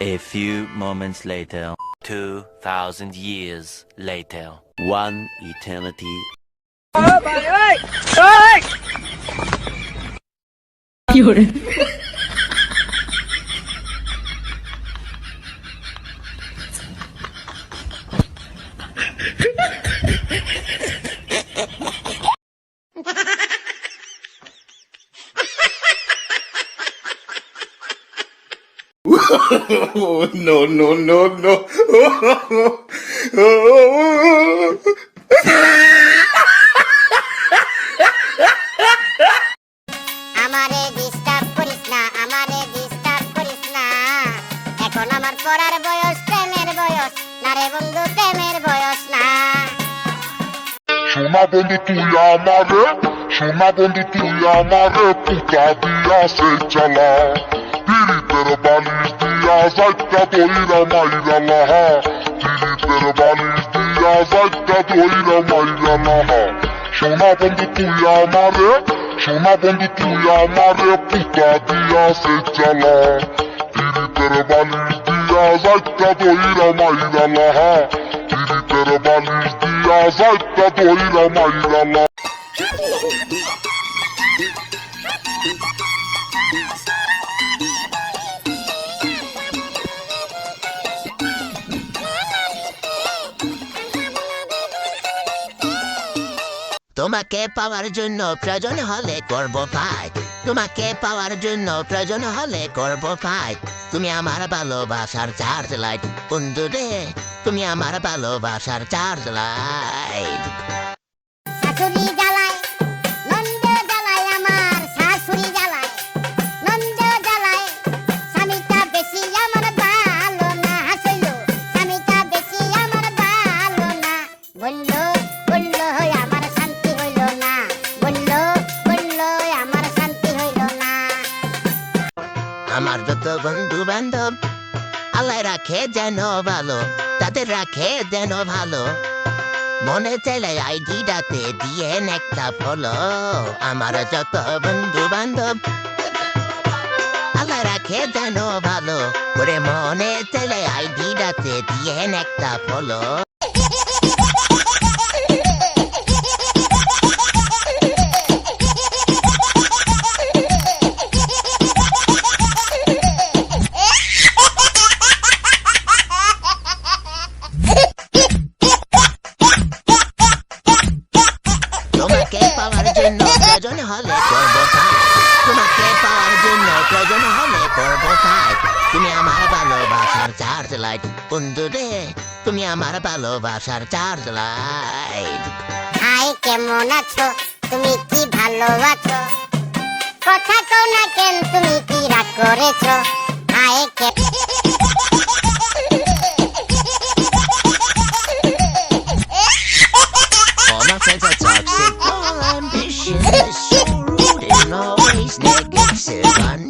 A few moments later. 2,000 years later. One eternity Oh, no, no, no, no. আমারে disturb করিস না আমারে disturb করিস না। এখন আমার পড়ার বয়স প্রেমের বয়স। না রে বন্ধু প্রেমের বয়স না। সোনা বন্ধু তুই আমারে সোনা বন্ধু তুই আমারে পুতা দিয়া সে চালা পীড়িতের বালিশ দিয়া যাইতা দইরা মাইরা লাহা। পীড়িতের বালিশ দিয়া যাইতা দইরা মাইরা লাহা। সোনা বন্ধু তুই আমারে, সোনা বন্ধু তুই আমারে পুতা দিয়া সে চালা পীড়িতের বালিশ দিয়া যাইতা দইরা মাইরা লাহা। পীড়িতের বালিশ দিয়া যাইতা দইরা মাইরা লাহা তোমাকে পাওয়ার জন্য প্রয়োজন হলে করব পাই তোমাকে পাওয়ার জন্য প্রয়োজন হলে করব পাই তুমি আমার ভালোবাসার চার্জ লাইট বন্ধু রে, তুমি আমার ভালোবাসার চার্জ লাইট শাশুড়ি আমার যত বন্ধু বান্ধব আল্লাহ রাখে যেন ভালো, তাদের রাখে যেন ভালো। মনে চাইলে আইডিটাতে দিয়ে একটা ফলো। আমার যত বন্ধু বান্ধব আল্লাহ রাখে যেন ভালো। করে মনে চাইলে আইডিটাতে দিয়ে একটা ফলো। প্রয়োজন হলে করব তোমাকে পাওয়ার জন্য প্রয়োজন হলে করব তাই তুমি আমার ভালোবাসার চার্জ লাইট বন্ধু রে তুমি আমার ভালোবাসার চার্জ লাইট হাই কেমন আছো? তুমি কি ভালো আছো কথা কও না কেন, তুমি কি রাগ করেছ? হাই কে She's so rude and always neglects everyone.